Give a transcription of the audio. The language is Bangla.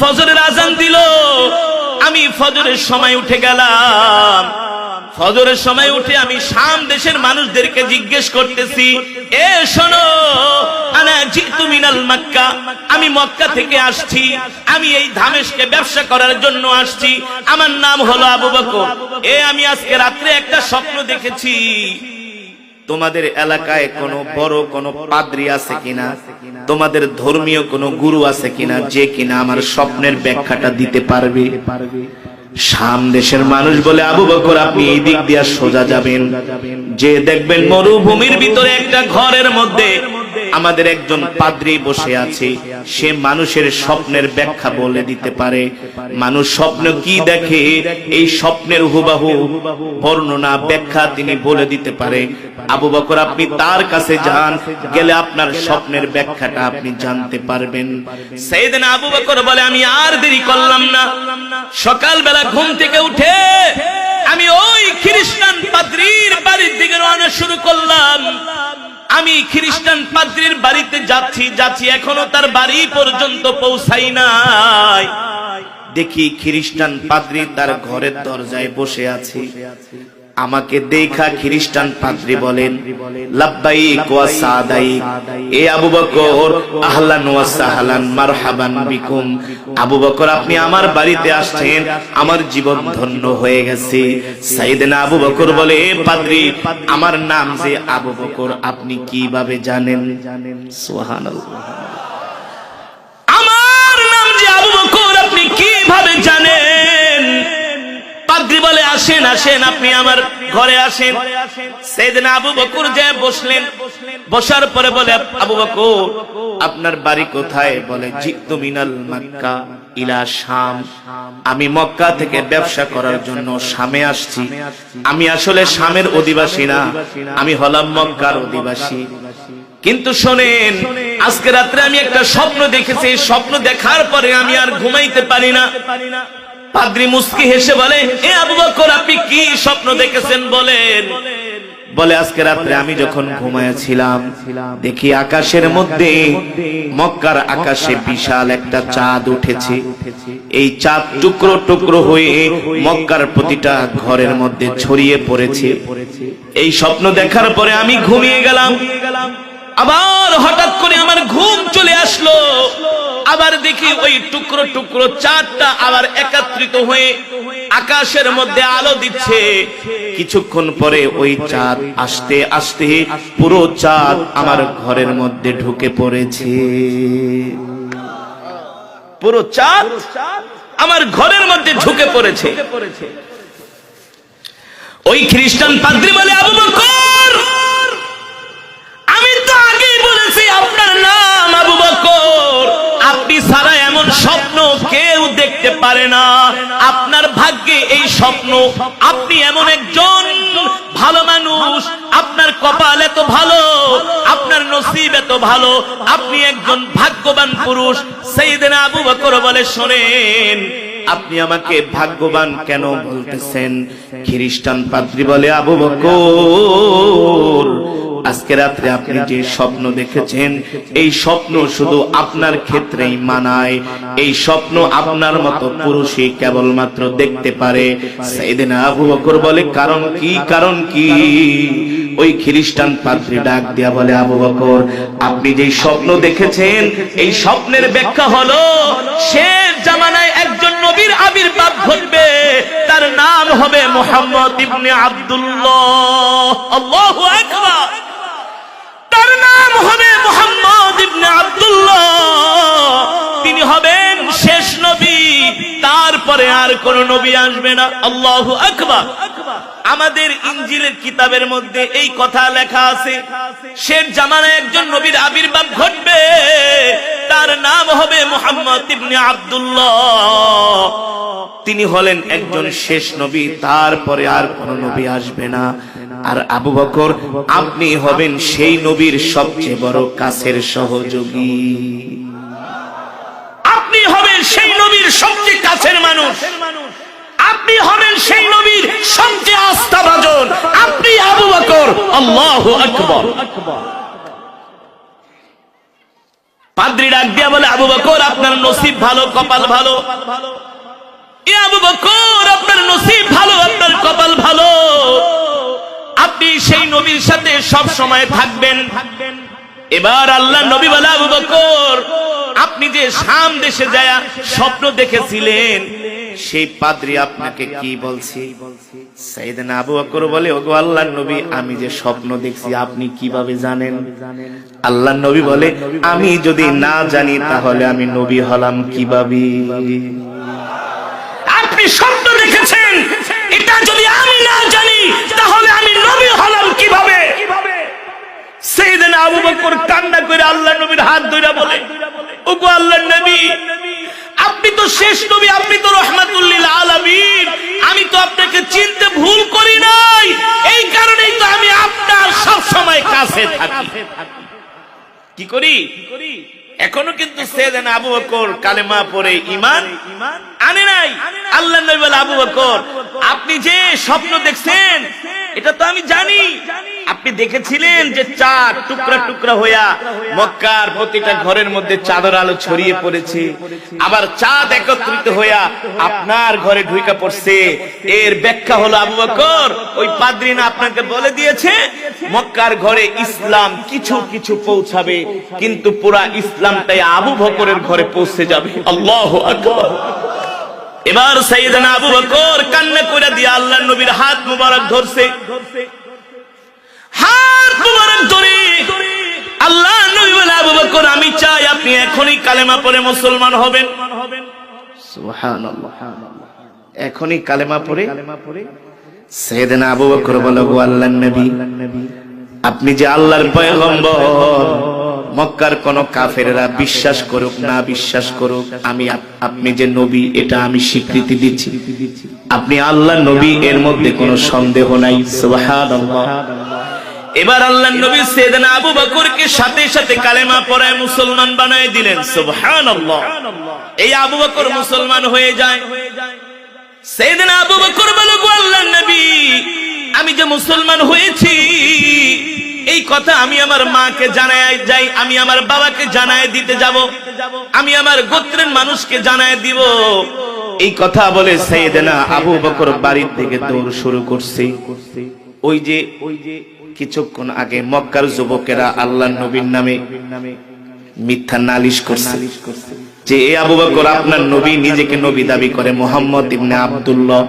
ফজরের আজান দিল। আমি ফজরের সময় উঠে গেলাম। ফজরের সময় উঠে আমি শাম দেশের মানুষদেরকে জিজ্ঞেস করতেছি, এ শোনো মক্কা, আমি মক্কা থেকে আসছি, আমি এই ধামেশকে ব্যবসা করার জন্য আসছি, আমার নাম হলো আবু বকর। এ, আমি আজকে রাত্রে একটা স্বপ্ন দেখেছি। তোমাদের এলাকায় কোনো বড় কোনো পাদ্রি আছে কিনা? তোমাদের ধর্মীয় কোনো গুরু আছে কিনা যে কিনা আমার স্বপ্নের ব্যাখ্যাটা দিতে পারবে? শাম দেশের মানুষ বলে, আবু বকর, আপনি এই দিক দিয়ে সোজা যাবেন। যে দেখবেন মরুভূমির ভিতরে একটা ঘরের মধ্যে আমাদের একজন পাদ্রী বসে আছে। সে মানুষের স্বপ্নের ব্যাখ্যা বলে দিতে পারে। মানুষ স্বপ্ন কি দেখে? এই স্বপ্নের হুবাহু, বর্ণনা, ব্যাখ্যা তিনি বলে দিতে পারে। আবু বকর, আপনি তার কাছে যান। গেলে আপনার স্বপ্নের ব্যাখ্যাটা আপনি জানতে পারবেন। সেইদিন আবু বকর বলে, আমি আর দেরি করলাম না। সকালবেলা ঘুম থেকে উঠে আমি ওই খ্রিস্টান পাদ্রীর বাড়ির দিকে রওনা শুরু করলাম। আমি খ্রিস্টান পাদ্রির বাড়িতে যাচ্ছি যাচ্ছি, এখনও তার বাড়ি পর্যন্ত পৌঁছাই নাই। দেখি খ্রিস্টান পাদ্রি তার ঘরের দরজায় বসে আছে। আমাকে দেখা খ্রিস্টান পাদ্রী বলেন আবু বকর, আহলান মারহাবান বিকুম। আবু বকর, আপনি আমার বাড়িতে আসছেন, আমার জীবন ধন্য হয়ে গেছে। আবু বকর বলে পাদ্রী, আমার নাম যে আবু বকর, আপনি কীভাবে জানেন? সুবহানাল্লাহ। আসেন আসেন, আপনি আমার ঘরে আসেন। সেদিন আবু বকর যে বসলেন, বসার পরে বলে, আবু বকর, আপনার বাড়ি কোথায়? বলে মিনাল মক্কা ইলা শাম। আমি মক্কা থেকে ব্যবসা করার জন্য শামে আসছি। আমি আসলে শামের অধিবাসী না, আমি হলাম মক্কার অধিবাসী। কিন্তু শোনেন, আজকে রাত্রে আমি একটা স্বপ্ন দেখেছি। স্বপ্ন দেখার পরে আমি আর ঘুমাইতে পারি না। পাদ্রি মুস্কি হেসে বলে, এ আবু বকর, আপনি কি স্বপ্ন দেখেছেন? বলেন, বলে, আজকে রাত্রে আমি যখন ঘুমাইয়াছিলাম দেখি আকাশের মধ্যে, মক্কার আকাশে বিশাল একটা চাঁদ উঠেছে। এই চাঁদ টুকরো টুকরো হয়ে মক্কার প্রতিটা ঘরের মধ্যে ছড়িয়ে পড়েছে। এই স্বপ্ন দেখার পরে আমি ঘুমিয়ে গেলাম। আবার হঠাৎ করে আমার ঘুম চলে আসলো। আবার দেখি ওই টুকরো টুকরো চাঁদটা আবার একত্রিত হয়ে আকাশের মধ্যে আলো দিচ্ছে। কিছুক্ষণ পরে ওই চাঁদ আসতে আসতে পুরো চাঁদ আমার ঘরের মধ্যে ঢুকে পড়েছে। পুরো চাঁদ আমার ঘরের মধ্যে ঢুকে পড়েছে। ওই খ্রিস্টান পাদ্রি বলে, আবু বকর! পারে না। আপনার ভাগ্যে এই স্বপ্ন। আপনি এমন একজন ভালো মানুষ। আপনার কপাল এত ভালো, আপনার নসিব এত ভালো। আপনি একজন ভাগ্যবান পুরুষ। সেইদিন আবু বকর বলে, শোনেন, আপনি আমাকে ভাগ্যবান কেন বলতেছেন? খ্রিস্টান পাদ্রী বলে, আবু বকর আজকে রাত্রে আপনি যে স্বপ্ন দেখেছেন, এই স্বপ্ন শুধু আপনার ক্ষেত্রেই মানায়। এই স্বপ্ন আপনার মতো পুরুষই কেবলমাত্র দেখতে পারে। সেদিন আবু বকর বলে, কারণ কি কারণ কি? ওই খ্রিস্টান পাদ্রী ডাক দিয়া বলে, আবু বকর, আপনি যে স্বপ্ন দেখেছেন, এই স্বপ্নের ব্যাখ্যা হলো, সে জামানায় একজন নবীর আবির্ভাব ঘটবে। তার নাম হবে মোহাম্মদ ইবনে আব্দুল্লাহ। আল্লাহু আকবার তার নাম হবে মোহাম্মদ ইবনে আব্দুল্লাহ। তিনি হবেন শেষ নবী। তারপরে আর কোন নবী আসবে না। আল্লাহু আমাদের ইঞ্জিলের কিতাবের মধ্যে এই কথা লেখা আছে জামানায় একজন নবীর আবির্ভাব ঘটবে। তার নাম হবে মোহাম্মদ ইবনে আব্দুল্লাহ। তিনি হলেন একজন শেষ নবী, তারপরে আর কোন নবী আসবে না। আর আবু বকর, আপনি হবেন সেই নবীর সবচেয়ে বড় কাছের সহযোগী। আপনি হবেন সেই নবীর সবচেয়ে কাছের মানুষ। আপনি হবেন সেই নবীর সবচেয়ে আস্থাভাজন। আপনি আবু বকর, আল্লাহ আকবর। পাদ্রি ডাক দিয়া বলে, আবু বকর, আপনার নসিব ভালো, কপাল ভালো? এ আবু বকর, আপনার নসিব ভালো, আপনার কপাল ভালো। আপনি সেই নবীর সাথে সব সময় থাকবেন। এবার আল্লাহ নবী বলে বকর, আপনি যে শাম দেশে যায় স্বপ্ন দেখেছিলেন, সেই পাদ্রি আপনাকে কি বলছে? সাইয়েদনা আবু বকর বলে, ওগো আল্লাহর নবী, আমি যে স্বপ্ন দেখছি, আপনি কীভাবে জানেন? আল্লাহর নবী বলে, আমি যদি না জানি, তাহলে আমি নবী হলাম কীভাবে? আল্লাহ নবীর হাত ধরে বলে, ওগো আল্লাহ নবী, আপনি তো শেষ নবী, আপনি তো রহমাতুল্লিল আলামিন। আমি তো আপনাকে চিনতে ভুল করি নাই। এই কারণেই তো আমি আপনার সব সময় কাছে থাকি। কি করি? এখনও কিন্তু সেদিন আবু বকর কালেমা পরে ইমান আনে নাই। আল্লাহ নবী আবু বকর, আপনি যে স্বপ্ন দেখছেন, এটা তো আমি জানি। আপনি দেখেছিলেন যে চার টুকরা টুকরা হইয়া মক্কার প্রতিটা ঘরের মধ্যে চাদর আলো ছড়িয়ে পড়েছে। আবার চাঁদ একত্রিত হইয়া আপনার ঘরে ঢুইকা পড়ছে। এর ব্যাখ্যা হলো আবু বকর, ওই পাদ্রিনা আপনাকে বলে দিয়েছে, মক্কার ঘরে ইসলাম কিছু কিছু পৌঁছাবে, কিন্তু পুরা ইসলামটাই আবু বকরের ঘরে পৌঁছে যাবে। আল্লাহ আকবার। এবার সাইয়েদনা আবু বকর কান্না করে দিয়ে আল্লাহ নবীর হাত মুবারক ধরছে। আল্লাহ আমি চাই আপনি এখনই কালেমা মুসলমান হবেন। এখনই কালেমা আপনি যে আল্লাহর মক্কার কোন কাফেরেরা বিশ্বাস করুক না বিশ্বাস করুক, আমি আপনি যে নবী, এটা আমি স্বীকৃতি দিচ্ছি। আপনি আল্লাহ নবী, এর মধ্যে কোনো সন্দেহ নাই। সুবহানাল্লাহ। এবার আল্লাহ নবী সেদিনা আবু বকরকে সাথে সাথে কালেমা পড়ায় মুসলমান বানায় দিলেন, সুবহানাল্লাহ। এই আবু বকর মুসলমান হয়ে যায়। সেদিন আবু বকর বলে গো আল্লাহর নবী, আমি যে মুসলমান হয়েছি, এই কথা আমি আমার মাকে জানায় যাই, আমি আমার বাবাকে জানায় দিতে যাব, আমি আমার গোত্রের মানুষকে জানায় দিব। এই কথা বলে সাইয়েদনা আবু বকর বাড়ির দিকে দৌড় শুরু করছে। ওই যে ওই যে কিছুক্ষণ আগে মক্কার যুবকেরা আল্লাহ নবীর নামে মিথ্যা নালিশ করছে। যে এ আবু বকর আপনার নবী, নিজেকে নবী দাবি করে মোহাম্মদ ইবনে আব্দুল্লাহ।